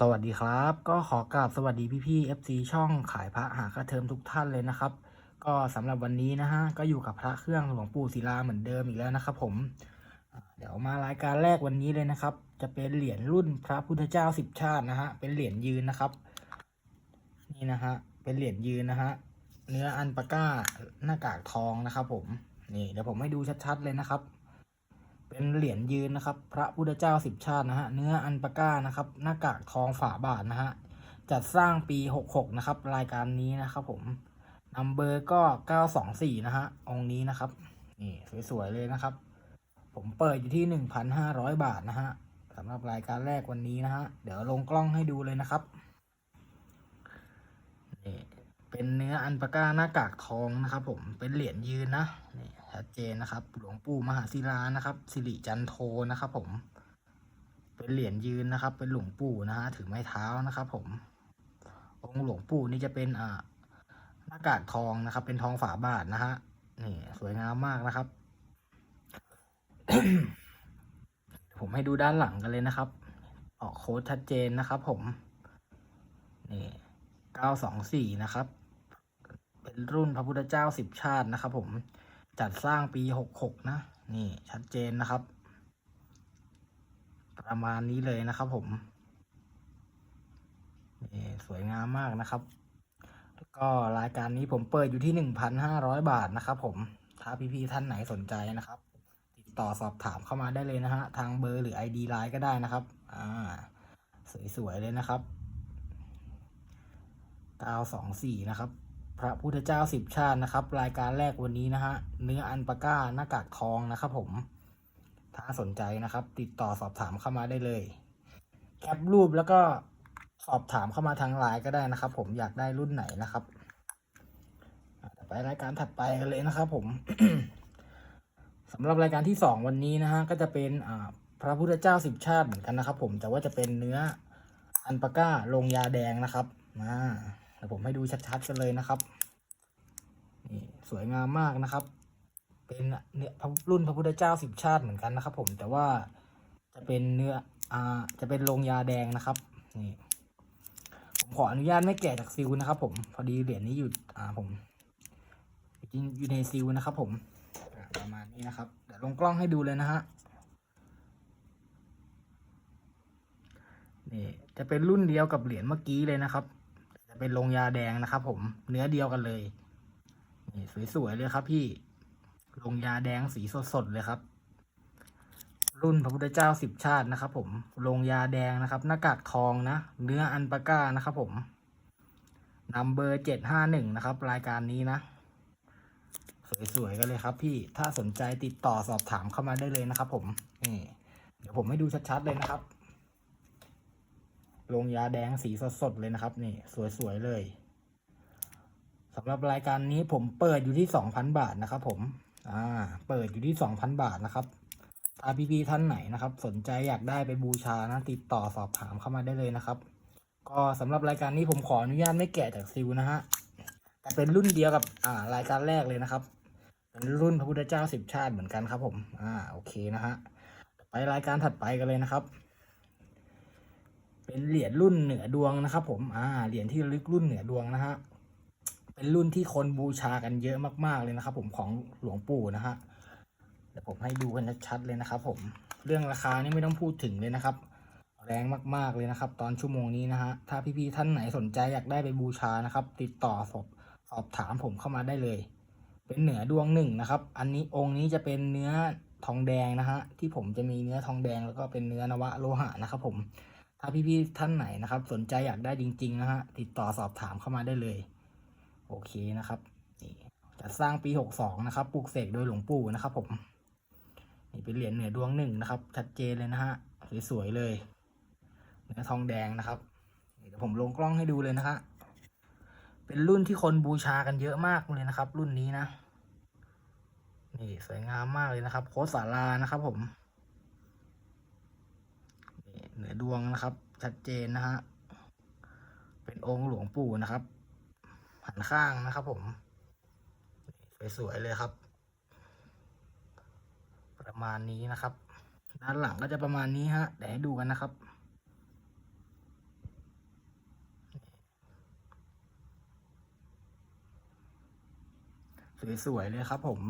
สวัสดีครับ ก็ขอกราบสวัสดีพี่ๆ FC ช่องขายพระหาค่าเทอมทุกท่านเลยนะครับ ก็สำหรับวันนี้นะฮะก็อยู่กับพระเครื่องหลวงปู่ศิลาเหมือนเดิมอีกแล้วนะครับ ผม เดี๋ยวมารายการแรกวันนี้เลยนะครับ จะเป็นเหรียญรุ่นพระพุทธเจ้าสิบชาตินะฮะเป็นเหรียญยืนนะครับ นี่นะฮะเป็นเหรียญยืนนะฮะเนื้ออันปาก้าหน้ากากทองนะครับ ผมนี่เดี๋ยวผมให้ดูชัดๆเลยนะครับ เป็นเหรียญยืนนะครับ พระพุทธเจ้าสิบชาตินะฮะ เนื้ออันปาก้านะครับ หน้ากากทองฝาบาทนะฮะ จัดสร้างปีหกหกนะครับ รายการนี้นะครับผมนัมเบอร์ก็เก้าสองสี่นะฮะ องค์นี้นะครับ นี่สวยๆเลยนะครับ ผมเปิดอยู่ที่หนึ่งพันห้าร้อยบาทนะฮะสำหรับรายการแรกวันนี้นะฮะ เดี๋ยวลงกล้องให้ดูเลยนะครับนี่เป็นเนื้ออันปาก้าหน้ากากทองนะครับผม เป็นเหรียญยืนนะนี่ ชัดเจนนะครับ หลวงปู่มหาศิลานะครับ สิริจันโทนะครับ ผม เป็นเหรียญยืนนะครับ เป็นหลวงปู่นะฮะถือไม้เท้านะครับ ผม องค์หลวงปู่นี่จะเป็นอ่าหน้ากากทองนะครับ เป็นทองฝาบาทนะฮะนี่สวยงามมากนะครับ ผมให้ดูด้านหลังกันเลยนะครับ ออกโค้ดชัดเจนนะครับ ผม นี่เก้าสองสี่นะครับ เป็นรุ่นพระพุทธเจ้าสิบชาตินะครับ ผม จัดสร้างปีหกหกนะ นี่ชัดเจนนะครับ ประมาณนี้เลยนะครับผมนี่สวยงามมากนะครับ แล้วก็รายการนี้ผมเปิดอยู่ที่หนึ่งพันห้าร้อยบาทนะครับผม ถ้าพี่ๆท่านไหนสนใจนะครับ ติดต่อสอบถามเข้ามาได้เลยนะฮะ ทางเบอร์หรือ ID ไลน์ก็ได้นะครับ อ่า สวยๆเลยนะครับ924 นะครับ พระพุทธเจ้าสิบชาตินะครับ รายการแรกวันนี้นะฮะเนื้ออันปาก้าหน้ากากทองนะครับผม ถ้าสนใจนะครับ ติดต่อสอบถามเข้ามาได้เลย แคปรูปแล้วก็สอบถามเข้ามาทางไลน์ก็ได้นะครับ ผมอยากได้รุ่นไหนนะครับไปรายการถัดไปกันเลยนะครับ ผมสำหรับรายการที่สองวันนี้นะฮะก็จะเป็นพระพุทธเจ้าสิบชาติเหมือนกันนะครับ ผมแต่ว่าจะเป็นเนื้ออันปาก้าลงยาแดงนะครับอ่าเดี๋ยวผมให้ดูชัดๆกันเลยนะครับ สวยงามมากนะครับ เป็นเนี่ยพระรุ่นพระพุทธเจ้าสิบชาติเหมือนกันนะครับ ผมแต่ว่าจะเป็นเนื้ออ่าจะเป็นลงยาแดงนะครับนี่ผมขออนุญาตไม่แกะจากซิลนะครับ ผมพอดีเหรียญนี้อยู่อ่าผมอยู่ในซิลนะครับ ผมประมาณนี้นะครับเดี๋ยวลงกล้องให้ดูเลยนะฮะนี่จะเป็นรุ่นเดียวกับเหรียญเมื่อกี้เลยนะครับ จะเป็นลงยาแดงนะครับ ผมเนื้อเดียวกันเลย นี่สวยๆเลยครับพี่ ลงยาแดงสีสดๆเลยครับ รุ่นพระพุทธเจ้าสิบชาตินะครับ ผม ลงยาแดงนะครับ หน้ากากทองนะ เนื้ออันปาก้านะครับ ผมนัมเบอร์เจ็ดห้าหนึ่งนะครับ รายการนี้นะ สวยๆกันเลยครับ พี่ ถ้าสนใจติดต่อสอบถามเข้ามาได้เลยนะครับ ผม นี่ เดี๋ยวผมให้ดูชัดๆเลยนะครับ ลงยาแดงสีสดๆเลยนะครับ นี่ สวยๆเลย สำหรับรายการนี้ผมเปิดอยู่ที่สองพันบาทนะครับ ผม อ่า เปิดอยู่ที่สองพันบาทนะครับถ้าพี่ๆท่านไหนนะครับ สนใจอยากได้ไปบูชานะติดต่อสอบถามเข้ามาได้เลยนะครับ ก็สำหรับรายการนี้ผมขออนุญาตไม่แกะจากซิลนะฮะแต่เป็นรุ่นเดียวกับอ่ารายการแรกเลยนะครับเป็นรุ่นพระพุทธเจ้าสิบชาติเหมือนกันครับ ผม อ่า โอเคนะฮะไปรายการถัดไปกันเลยนะครับ เป็นเหรียญรุ่นเหนือดวงนะครับ ผม อ่า เหรียญที่ลึกรุ่นเหนือดวงนะฮะ เป็นรุ่นที่คนบูชากันเยอะมาก ๆ เลยนะครับ ผมของหลวงปู่นะฮะเดี๋ยวผมให้ดูกันชัดๆเลยนะครับ ผมเรื่องราคานี่ไม่ต้องพูดถึงเลยนะครับ แรงมาก ๆ เลยนะครับ ตอนชั่วโมงนี้นะฮะถ้าพี่ๆท่านไหนสนใจอยากได้ไปบูชานะครับ ติดต่อสอบสอบถามผมเข้ามาได้เลย เป็นเหนือดวงหนึ่งนะครับ อันนี้องค์นี้จะเป็นเนื้อทองแดงนะฮะที่ผมจะมีเนื้อทองแดงแล้วก็เป็นเนื้อนวะโลหะนะครับ ผมถ้าพี่ๆท่านไหนนะครับ สนใจอยากได้จริง ๆ นะฮะติดต่อสอบถามเข้ามาได้เลย โอเคนะครับนี่จัดสร้างปีหกสองนะครับปลูกเสกโดยหลวงปู่นะครับผมนี่เป็นเหรียญเหนือดวงหนึ่งนะครับ ชัดเจนเลยนะฮะสวยๆเลยเนื้อทองแดงนะครับนี่เดี๋ยวผมลงกล้องให้ดูเลยนะฮะเป็นรุ่นที่คนบูชากันเยอะมากเลยนะครับ รุ่นนี้นะนี่สวยงามมากเลยนะครับ โคสสารานะครับ ผมเหนือดวงนะครับ ชัดเจนนะฮะเป็นองค์หลวงปู่นะครับ หันข้างนะครับผม สวยๆเลยครับ ประมาณนี้นะครับ ด้านหลังก็จะประมาณนี้ฮะเดี๋ยวให้ดูกันนะครับสวยๆเลยครับผม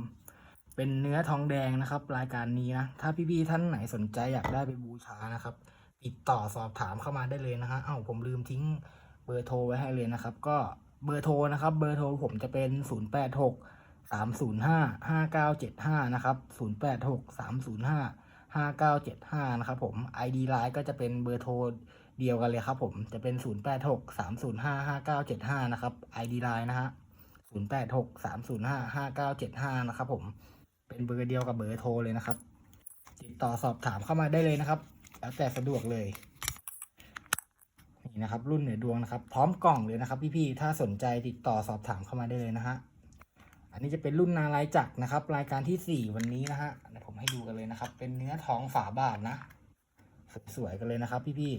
เป็นเนื้อทองแดงนะครับ รายการนี้นะ ถ้าพี่ๆท่านไหนสนใจอยากได้ไปบูชานะครับ ติดต่อสอบถามเข้ามาได้เลยนะฮะ เอ้าผมลืมทิ้งเบอร์โทรไว้ให้เลยนะครับ ก็ เบอร์โทรนะครับ เบอร์โทรผมจะเป็น 0 8 6 3 0 5 5 9 7 5 นะครับ 0 8 6 3 0 5 5 9 7 5 นะครับผม ID Line ก็จะเป็นเบอร์โทรเดียวกันเลยครับผมจะเป็น 0 8 6 3 0 5 5 9 7 5 นะครับ ID Line นะฮะ 0 8 6 3 0 5 5 9 7 5 นะครับผม เป็นเบอร์เดียวกับเบอร์โทรเลยนะครับ ติดต่อสอบถามเข้ามาได้เลยนะครับ แล้วแต่สะดวกเลย นี่นะครับ รุ่นเหนือดวงนะครับ พร้อมกล่องเลยนะครับ พี่ๆถ้าสนใจติดต่อสอบถามเข้ามาได้เลยนะฮะอันนี้จะเป็นรุ่นนาลายจักรนะครับ รายการที่สี่วันนี้นะฮะเดี๋ยวผมให้ดูกันเลยนะครับ เป็นเนื้อทองฝาบาทนะ สวยๆกันเลยนะครับ พี่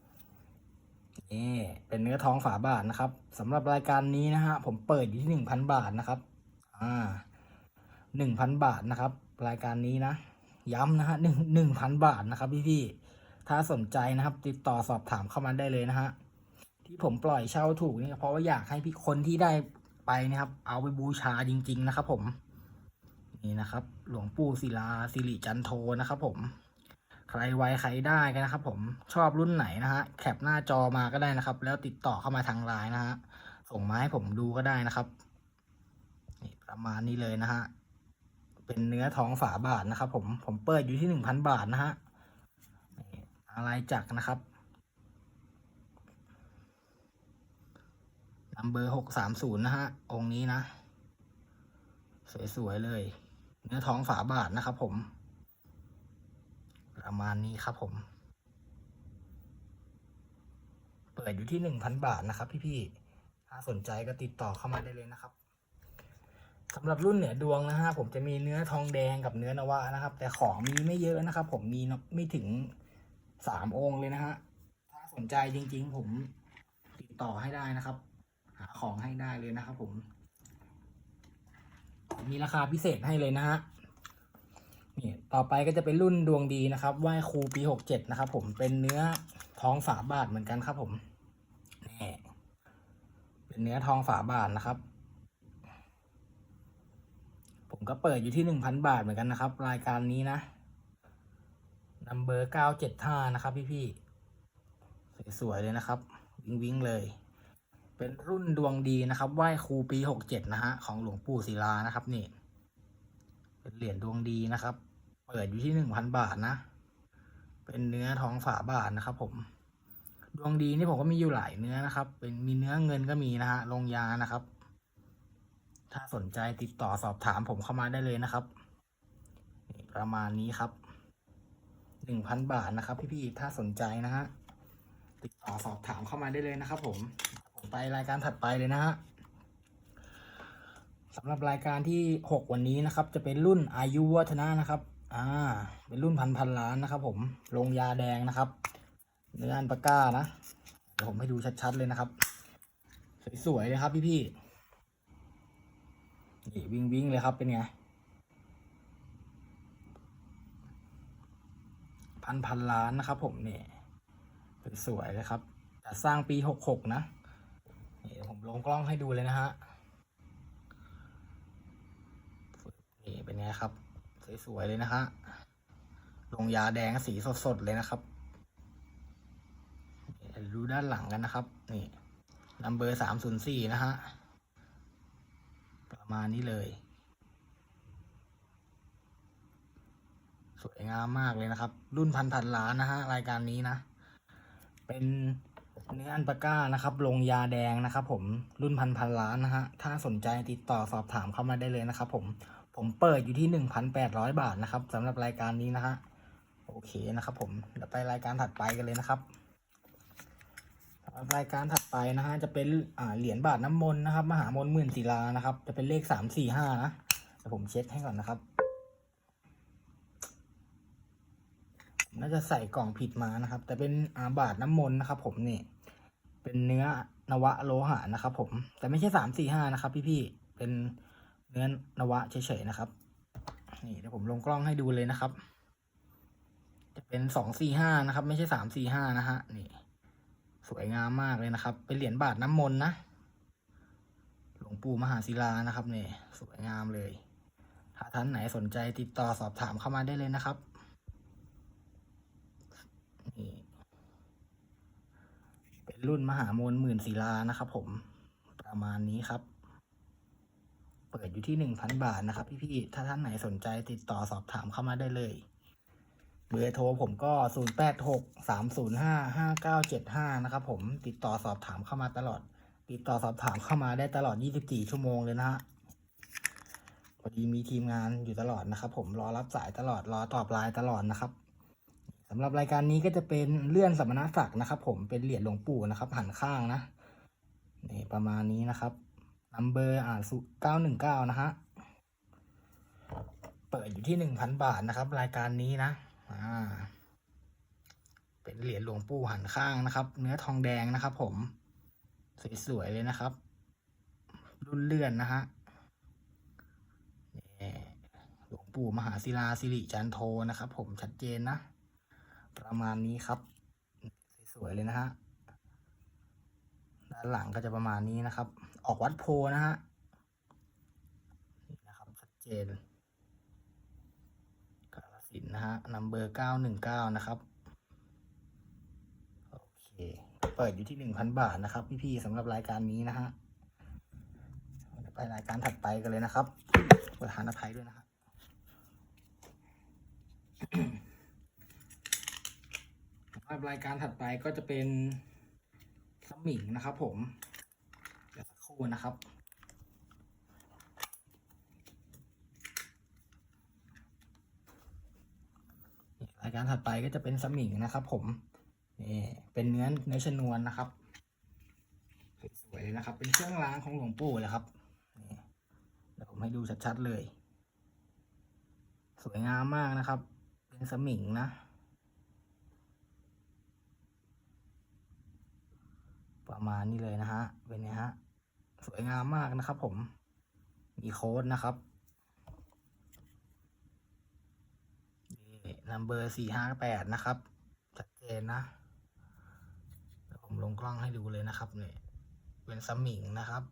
ๆนี่เป็นเนื้อทองฝาบาทนะครับสำหรับรายการนี้นะฮะผมเปิดอยู่ที่หนึ่งพันบาทนะครับ อ่าหนึ่งพันบาทนะครับ รายการนี้นะ ย้ำนะฮะหนึ่งหนึ่งพันบาทนะครับ พี่พี่ๆ ถ้าสนใจนะครับ ติดต่อสอบถามเข้ามาได้เลยนะฮะที่ผมปล่อยเช่าถูกนี่เพราะว่าอยากให้พี่คนที่ได้ไปนะครับ เอาไปบูชาจริง ๆ นะครับผมนี่นะครับ หลวงปู่ศิลาสิริจันโทนะครับ ผม ใครไวใครได้กันนะครับ ผมชอบรุ่นไหนนะฮะแคปหน้าจอมาก็ได้นะครับ แล้วติดต่อเข้ามาทางไลน์นะฮะส่งมาให้ผมดูก็ได้นะครับนี่ประมาณนี้เลยนะฮะเป็นเนื้อทองฝาบาทนะครับ ผมผมเปิดอยู่ที่หนึ่งพันบาทนะฮะ อะไรจักรนะครับนัมเบอร์หกสามศูนย์นะฮะ องค์นี้นะ สวย ๆ เลย เนื้อทองฝาบาทนะครับผม ประมาณนี้ครับผม เปิดอยู่ที่หนึ่งพันบาทนะครับ พี่ ๆ ถ้าสนใจก็ติดต่อเข้ามาได้เลยนะครับสำหรับรุ่นเหนือดวงนะฮะผมจะมีเนื้อทองแดงกับเนื้อนวะนะครับ แต่ของมีไม่เยอะนะครับ ผมมีไม่ถึง สามองค์เลยนะฮะ ถ้าสนใจจริง ๆ ผมติดต่อให้ได้นะครับ หาของให้ได้เลยนะครับ ผม มีราคาพิเศษให้เลยนะฮะนี่ต่อไปก็จะเป็นรุ่นดวงดีนะครับไหว้ครูปีหกเจ็ดนะครับ ผมเป็นเนื้อทองฝาบาทเหมือนกันครับ ผมนี่เป็นเนื้อทองฝาบาทนะครับ ผมก็เปิดอยู่ที่หนึ่งพันบาทเหมือนกันนะครับ รายการนี้นะ นัมเบอร์เก้าเจ็ดห้านะครับพี่พี่ๆสวยๆเลยนะครับ วิงวิงเลย เป็นรุ่นดวงดีนะครับไหว้ครูปีหกเจ็ดนะฮะของหลวงปู่ศิลานะครับนี่ เป็นเหรียญดวงดีนะครับ เปิดอยู่ที่หนึ่งพันบาทนะ เป็นเนื้อทองฝาบาทนะครับ ผม ดวงดีนี่ผมก็มีอยู่หลายเนื้อนะครับ เป็นมีเนื้อเงินก็มีนะฮะลงยานะครับ ถ้าสนใจติดต่อสอบถามผมเข้ามาได้เลยนะครับ ประมาณนี้ครับ หนึ่งพันบาทนะครับ พี่ๆถ้าสนใจนะฮะติดต่อสอบถามเข้ามาได้เลยนะครับ ผมผมไปรายการถัดไปเลยนะฮะสำหรับรายการที่หกวันนี้นะครับ จะเป็นรุ่นอายุวัฒนะนะครับ อ่า เป็นรุ่นพันพันล้านนะครับ ผมลงยาแดงนะครับเนื้ออันปาก้านะเดี๋ยวผมให้ดูชัดๆเลยนะครับ สวยๆเลยครับพี่ๆนี่วิ่งวิ่งเลยครับเป็นไง พันพันล้านนะครับผมนี่เป็นสวยเลยครับแต่สร้างปีหกหกนะนี่ผมลงกล้องให้ดูเลยนะฮะนี่เป็นไงครับ สวยๆเลยนะฮะลงยาแดงสีสดๆเลยนะครับดูด้านหลังกันนะครับ นี่นัมเบอร์สามศูนย์สี่นะฮะ ประมาณนี้เลย สวยงามมากเลยนะครับ รุ่นพันพันล้านนะฮะรายการนี้นะ เป็นเนื้ออันปาก้านะครับลงยาแดงนะครับ ผมรุ่นพันพันล้านนะฮะถ้าสนใจติดต่อสอบถามเข้ามาได้เลยนะครับ ผมผมเปิดอยู่ที่หนึ่งพันแปดร้อยบาทนะครับสำหรับรายการนี้นะฮะโอเคนะครับผมเดี๋ยวไปรายการถัดไปกันเลยนะครับรายการถัดไปนะฮะจะเป็นอ่าเหรียญบาทน้ำมนต์นะครับ มหามนต์หมื่นศิลานะครับ จะเป็นเลขสามสี่ห้านะเดี๋ยวผมเช็คให้ก่อนนะครับ น่าจะใส่กล่องผิดมานะครับ แต่เป็นอาบาทน้ำมนต์นะครับ ผมนี่ เป็นเนื้อนวะโลหะนะครับ ผม แต่ไม่ใช่สามสี่ห้านะครับ พี่ๆเป็นเนื้อนวะเฉยๆนะครับ นี่เดี๋ยวผมลงกล้องให้ดูเลยนะครับ จะเป็นสองสี่ห้านะครับ ไม่ใช่สามสี่ห้านะฮะนี่ สวยงามมากเลยนะครับ เป็นเหรียญบาทน้ำมนต์นะหลวงปู่มหาศิลานะครับเนี่ยสวยงามเลยถ้าท่านไหนสนใจติดต่อสอบถามเข้ามาได้เลยนะครับนี่เป็น รุ่นมหามนหมื่นศิลานะครับผมประมาณนี้ครับ เปิดอยู่ที่หนึ่งพันบาทนะครับพี่ๆถ้าท่านไหนสนใจติดต่อสอบถามเข้ามาได้เลยเบอร์โทรผมก็ 0 8 6 3 0 5 5 9 7 5 นะครับผมติดต่อสอบถามเข้ามาตลอด ติดต่อสอบถามเข้ามาได้ตลอด 24 ชั่วโมงเลยนะฮะพอดีมีทีมงานอยู่ตลอดนะครับผมรอรับสายตลอดรอตอบไลน์ตลอดนะครับ สำหรับรายการนี้ก็จะเป็นเลื่อนสมณศักดิ์นะครับ ผมเป็นเหรียญหลวงปู่นะครับ หันข้างนะนี่ประมาณนี้นะครับนัมเบอร์อ่านสุ919นะฮะเปิดอยู่ที่1,000บาทนะครับ รายการนี้นะอ่าเป็นเหรียญหลวงปู่หันข้างนะครับ เนื้อทองแดงนะครับ ผมสวยๆเลยนะครับ รุ่นเลื่อนนะฮะนี่หลวงปู่มหาศิลาสิริจันโทนะครับ ผมชัดเจนนะ ประมาณนี้ครับ สวยๆเลยนะฮะด้านหลังก็จะประมาณนี้นะครับ ออกวัดโพนะฮะนะครับชัดเจนกาลสินนะฮะนัมเบอร์เก้าหนึ่งเก้านะครับโอเคเปิดอยู่ที่หนึ่งพันบาทนะครับ พี่ๆสำหรับรายการนี้นะฮะเราจะไปรายการถัดไปกันเลยนะครับประธานอภัยด้วยนะครับ รับรายการถัดไปก็จะเป็นสมิงนะครับผม เดี๋ยวสักครู่นะครับรายการถัดไปก็จะเป็นสมิงนะครับผมนี่เป็นเนื้อเนื้อชนวนนะครับสวยๆเลยนะครับ เป็นเครื่องรางของหลวงปู่เลยครับเดี๋ยวผมให้ดูชัดๆเลย สวยงามมากนะครับ เป็นสมิงนะ ประมาณนี้เลยนะฮะ เป็นไงฮะ สวยงามมากนะครับผม มีโค้ดนะครับนี่นัมเบอร์สี่ห้าแปดนะครับ ชัดเจนนะเดี๋ยวผมลงกล้องให้ดูเลยนะครับเนี่ยเป็นสมิงนะครับ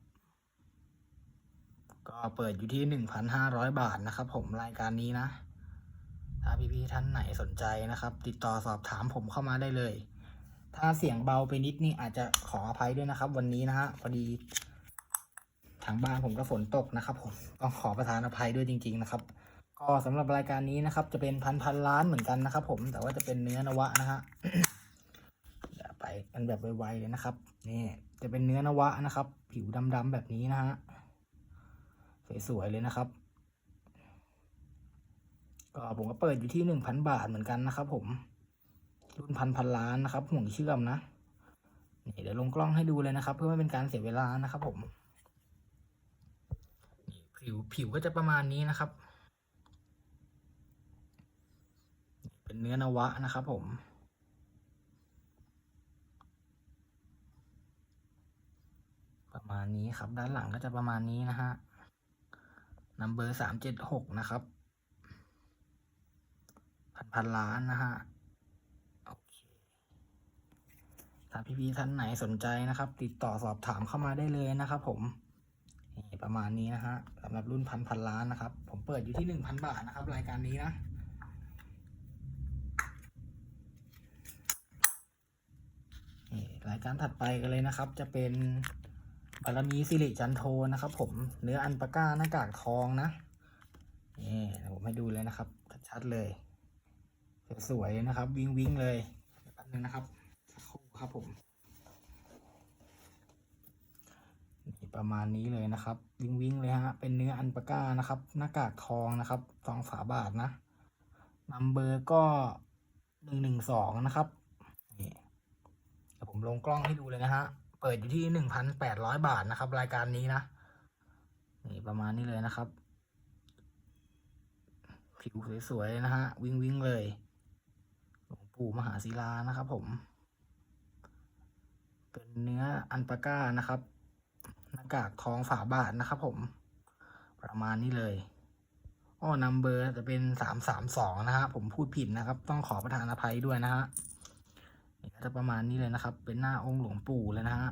ก็เปิดอยู่ที่หนึ่งพันห้าร้อยบาทนะครับ ผมรายการนี้นะ ถ้าพี่ๆท่านไหนสนใจนะครับ ติดต่อสอบถามผมเข้ามาได้เลย ถ้าเสียงเบาไปนิดนี่อาจจะขออภัยด้วยนะครับ วันนี้นะฮะพอดี ทางบ้านผมก็ฝนตกนะครับ ผมต้องขอประทานอภัยด้วยจริง ๆ นะครับ ก็สำหรับรายการนี้นะครับ จะเป็นพันพันล้านเหมือนกันนะครับ ผมแต่ว่าจะเป็นเนื้อนวะนะฮะเดี๋ยวไปกันแบบไวๆเลยนะครับนี่จะเป็นเนื้อนวะนะครับ ผิวดำๆแบบนี้นะฮะสวยๆเลยนะครับก็ผมก็เปิดอยู่ที่หนึ่งพันบาทเหมือนกันนะครับผม รุ่นพันพันล้านนะครับห่วงเชื่อมนะนี่เดี๋ยวลงกล้องให้ดูเลยนะครับ เพื่อไม่เป็นการเสียเวลานะครับผมผิวผิวก็จะประมาณนี้นะครับ เป็นเนื้อนวะนะครับผมประมาณนี้ครับ ด้านหลังก็จะประมาณนี้นะฮะนัมเบอร์สามเจ็ดหกนะครับ พันพันล้านนะฮะ โอเค ถ้าพี่ๆท่านไหนสนใจนะครับ ติดต่อสอบถามเข้ามาได้เลยนะครับ ผมประมาณนี้นะฮะสำหรับรุ่นพันพันล้านนะครับ ผมเปิดอยู่ที่หนึ่งพันบาทนะครับ รายการนี้นะรายการถัดไปกันเลยนะครับ จะเป็นบารมีสิริจันโทนะครับ ผมเนื้ออันปาก้าหน้ากากทองนะนี่ผมให้ดูเลยนะครับ ชัดเลย สวยๆนะครับ วิ่งวิ่งเลยแป๊บนึงนะครับ ครับผมประมาณนี้เลยนะครับ วิ่งวิ่งเลยฮะ เป็นเนื้ออันปาก้านะครับ หน้ากากทองนะครับสองฝาบาทนะนัมเบอร์ก็หนึ่งหนึ่งสองนะครับนี่เดี๋ยวผมลงกล้องให้ดูเลยนะฮะ เปิดอยู่ที่หนึ่งพันแปดร้อยบาทนะครับ รายการนี้นะนี่ประมาณนี้เลยนะครับ ผิวสวยๆนะฮะ วิ่งวิ่งเลยหลวงปู่มหาศิลานะครับผม เป็นเนื้ออันปาก้านะครับ หน้ากากทองฝาบาทนะครับผม ประมาณนี้เลยอ้อนัมเบอร์จะเป็นสามสามสองนะฮะผมพูดผิดนะครับ ต้องขอประทานอภัยด้วยนะฮะนี่ก็จะประมาณนี้เลยนะครับ เป็นหน้าองค์หลวงปู่เลยนะฮะ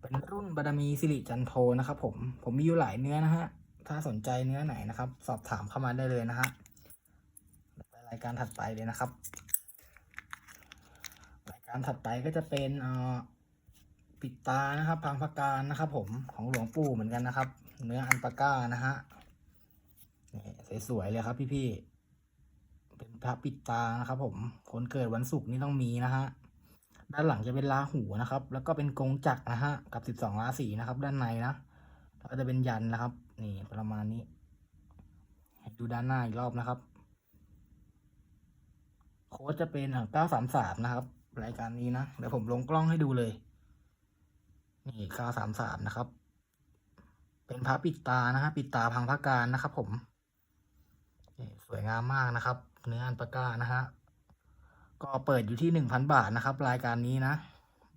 เป็นรุ่นบารมีสิริจันโทนะครับ ผมผมมีอยู่หลายเนื้อนะฮะถ้าสนใจเนื้อไหนนะครับ สอบถามเข้ามาได้เลยนะฮะไปรายการถัดไปเลยนะครับ การถัดไปก็จะเป็นปิดตานะครับพังพการนะครับผมของหลวงปู่เหมือนกันนะครับ เนื้ออันปาก้านะฮะสวยๆเลยครับพี่ๆเป็นพระปิดตานะครับ ผมคนเกิดวันศุกร์นี่ต้องมีนะฮะด้านหลังจะเป็นราหูนะครับ แล้วก็เป็นกงจักรนะฮะกับสิบสองราศีนะครับ ด้านในนะแล้วก็จะเป็นยันนะครับ นี่ประมาณนี้ดูด้านหน้าอีกรอบนะครับ โค้ดจะเป็นเก้าสามสามนะครับ รายการนี้นะ เดี๋ยวผมลงกล้องให้ดูเลย นี่เก้าสามสามนะครับ เป็นพระปิดตานะฮะปิดตาพังพระการนะครับ ผมสวยงามมากนะครับ เนื้ออันปาก้านะฮะก็เปิดอยู่ที่หนึ่งพันบาทนะครับ รายการนี้นะ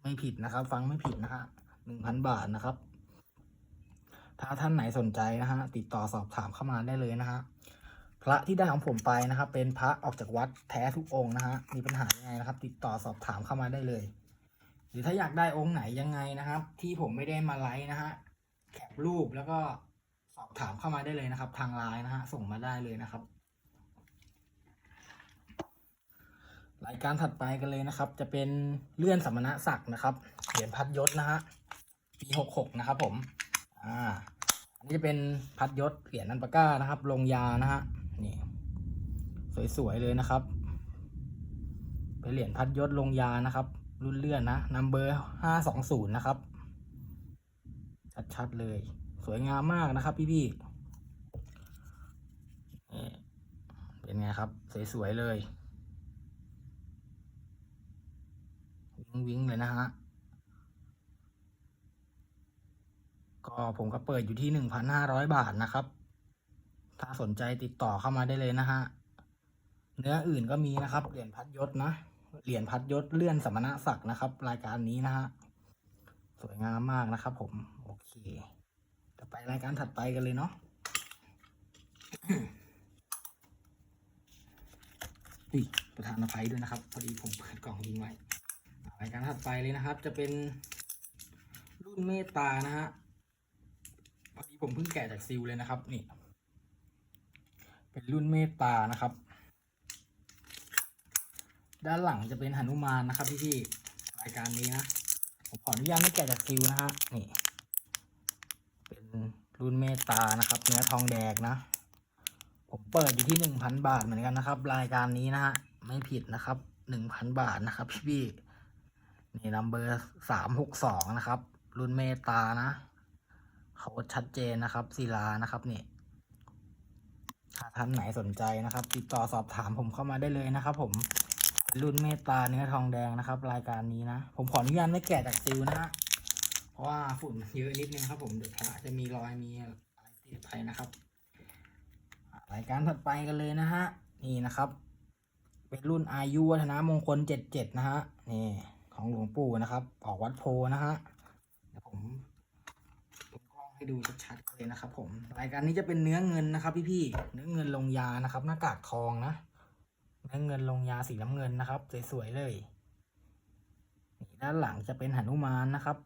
ไม่ผิดนะครับ ฟังไม่ผิดนะฮะหนึ่งพันบาทนะครับ ถ้าท่านไหนสนใจนะฮะติดต่อสอบถามเข้ามาได้เลยนะฮะ พระที่ได้ของผมไปนะครับ เป็นพระออกจากวัดแท้ทุกองค์นะฮะมีปัญหายังไงนะครับ ติดต่อสอบถามเข้ามาได้เลย หรือถ้าอยากได้องค์ไหนยังไงนะครับ ที่ผมไม่ได้มาไลฟ์นะฮะแคปรูปแล้วก็สอบถามเข้ามาได้เลยนะครับ ทางไลน์นะฮะส่งมาได้เลยนะครับรายการถัดไปกันเลยนะครับ จะเป็นเลื่อนสมณศักดิ์นะครับเหรียญพัดยศนะฮะปีหกหกนะครับผม อ่า อันนี้จะเป็นพัดยศเหรียญนันปาก้านะครับ ลงยานะฮะ นี่สวยๆเลยนะครับ เป็นเหรียญพัดยศลงยานะครับ รุ่นเลื่อนนะนัมเบอร์ห้าสองศูนย์นะครับ ชัดๆเลย สวยงามมากนะครับพี่ๆเป็นไงครับ สวยๆเลย วิ้งวิงเลยนะฮะก็ผมก็เปิดอยู่ที่หนึ่งพันห้าร้อยบาทนะครับ ถ้าสนใจติดต่อเข้ามาได้เลยนะฮะ เนื้ออื่นก็มีนะครับ เหรียญพัดยศนะ เหรียญพัดยศเลื่อนสมณศักดิ์นะครับ รายการนี้นะฮะ สวยงามมากนะครับผม โอเคต่อไปรายการถัดไปกันเลยเนาะอุ้ยประธานอภัยด้วยนะครับ พอดีผมเปิดกล่องทิ้งไว้รายการถัดไปเลยนะครับ จะเป็นรุ่นเมตตานะฮะพอดีผมเพิ่งแกะจากซิลเลยนะครับ นี่ เป็นรุ่นเมตตานะครับ ด้านหลังจะเป็นหนุมานนะครับพี่พี่ๆรายการนี้นะ ผมขออนุญาตไม่แกะจากซิลนะฮะนี่เป็นรุ่นเมตตานะครับ เนื้อทองแดงนะ ผมเปิดอยู่ที่หนึ่งพันบาทเหมือนกันนะครับ รายการนี้นะฮะไม่ผิดนะครับหนึ่งพันบาทนะครับ พี่พี่ๆนี่นัมเบอร์สามหกสองนะครับ รุ่นเมตตานะเขาชัดเจนนะครับศิลานะครับนี่ ถ้าท่านไหนสนใจนะครับ ติดต่อสอบถามผมเข้ามาได้เลยนะครับ ผมรุ่นเมตตาเนื้อทองแดงนะครับ รายการนี้นะ ผมขออนุญาตไม่แกะจากซิลนะเพราะว่าฝุ่นเยอะนิดนึงครับ ผมเดี๋ยวพระจะมีรอยมีอะไรติดไปนะครับ รายการถัดไปกันเลยนะฮะนี่นะครับ เป็นรุ่นอายุวัฒนมงคลเจ็ดเจ็ดนะฮะนี่ของหลวงปู่นะครับ ออกวัดโพนะฮะเดี๋ยวผมผมกล้อง ให้ดูชัดๆเลยนะครับ ผมรายการนี้จะเป็นเนื้อเงินนะครับ พี่ๆเนื้อเงินลงยานะครับ หน้ากากทองนะเนื้อเงินลงยาสีน้ำเงินนะครับสวยๆเลยด้านหลังจะเป็นหนุมานนะครับ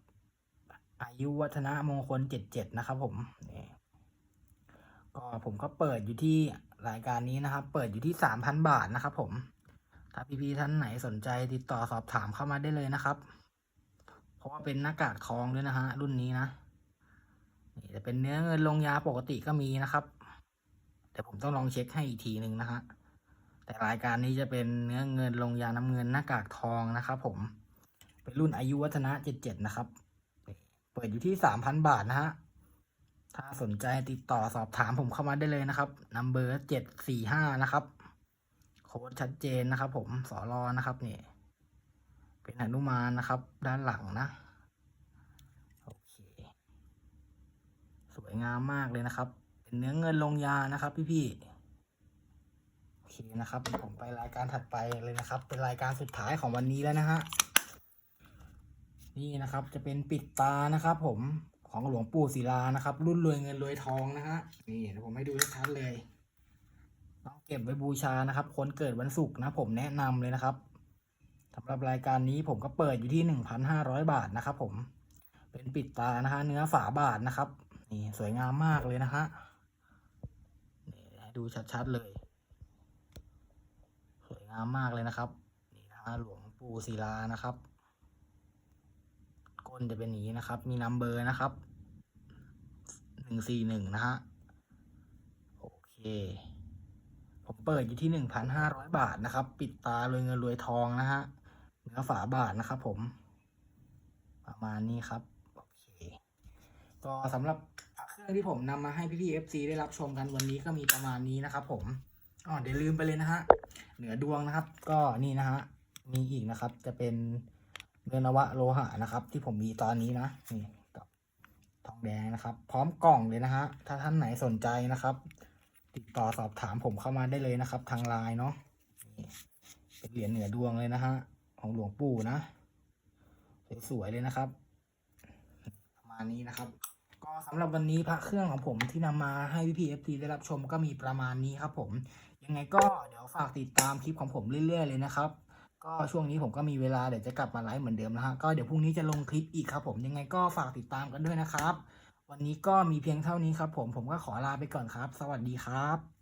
อายุวัฒนะมงคลเจ็ดเจ็ดนะครับผมนี่ก็ผมก็เปิดอยู่ที่รายการนี้นะครับ เปิดอยู่ที่สามพันบาทนะครับ ผม ถ้าพี่ๆท่านไหนสนใจติดต่อสอบถามเข้ามาได้เลยนะครับ เพราะว่าเป็นหน้ากากทองด้วยนะฮะรุ่นนี้นะ นี่จะเป็นเนื้อเงินลงยาปกติก็มีนะครับ แต่ผมต้องลองเช็คให้อีกทีหนึ่งนะฮะแต่รายการนี้จะเป็นเนื้อเงินลงยาน้ำเงินหน้ากากทองนะครับผม เป็นรุ่นอายุวัฒนะเจ็ดเจ็ดนะครับ เปิดอยู่ที่สามพันบาทนะฮะถ้าสนใจติดต่อสอบถามผมเข้ามาได้เลยนะครับนัมเบอร์เจ็ดสี่ห้านะครับ โค้ดชัดเจนนะครับผมสอรอนะครับนี่ เป็นหนุมานนะครับ ด้านหลังนะ โอเค สวยงามมากเลยนะครับ เป็นเนื้อเงินลงยานะครับ พี่ๆโอเคนะครับเดี๋ยวผมไปรายการถัดไปเลยนะครับ เป็นรายการสุดท้ายของวันนี้แล้วนะฮะนี่นะครับจะเป็นปิดตานะครับ ผมของหลวงปู่ศิลานะครับ รุ่นรวยเงินรวยทองนะฮะนี่เดี๋ยวผมให้ดูชัดเลยต้องเก็บไว้บูชานะครับ คนเกิดวันศุกร์นะ ผมแนะนำเลยนะครับสำหรับรายการนี้ผมก็เปิดอยู่ที่หนึ่งพันห้าร้อยบาทนะครับ ผมเป็นปิดตานะฮะเนื้อฝาบาทนะครับ นี่สวยงามมากเลยนะฮะนี่ให้ดูชัดๆเลย สวยงามมากเลยนะครับนี่นะฮะหลวงปู่ศิลานะครับ ก้นจะเป็นอย่างนี้นะครับ มีนัมเบอร์นะครับหนึ่งสี่หนึ่งนะฮะโอเคผมเปิดอยู่ที่หนึ่งพันห้าร้อยบาทนะครับ ปิดตารวยเงินรวยทองนะฮะเนื้อฝาบาทนะครับผม ประมาณนี้ครับ ก็สำหรับเครื่องที่ผมนำมาให้พี่ๆ FC ได้รับชมกันวันนี้ก็มีประมาณนี้นะครับ ผมอ๋อเดี๋ยวลืมไปเลยนะฮะเหนือดวงนะครับ ก็นี่นะฮะมีอีกนะครับ จะเป็นเนื้อนวะโลหะนะครับ ที่ผมมีตอนนี้นะนี่กับทองแดงนะครับ พร้อมกล่องเลยนะฮะถ้าท่านไหนสนใจนะครับ ติดต่อสอบถามผมเข้ามาได้เลยนะครับ ทางไลน์เนาะนี่เป็นเหรียญเหนือดวงเลยนะฮะของหลวงปู่นะสวยๆเลยนะครับ ประมาณนี้นะครับ ก็สำหรับวันนี้พระเครื่องของผมที่นำมาให้พี่พีเอฟทีได้รับชมก็มีประมาณนี้ครับผมยังไงก็เดี๋ยวฝากติดตามคลิปของผมเรื่อย ๆ เลยนะครับ ก็ช่วงนี้ผมก็มีเวลาเดี๋ยวจะกลับมาไลฟ์เหมือนเดิมนะฮะก็เดี๋ยวพรุ่งนี้จะลงคลิปอีกครับผมยังไงก็ฝากติดตามกันด้วยนะครับ วันนี้ก็มีเพียงเท่านี้ครับ ผมผมก็ขอลาไปก่อนครับ สวัสดีครับ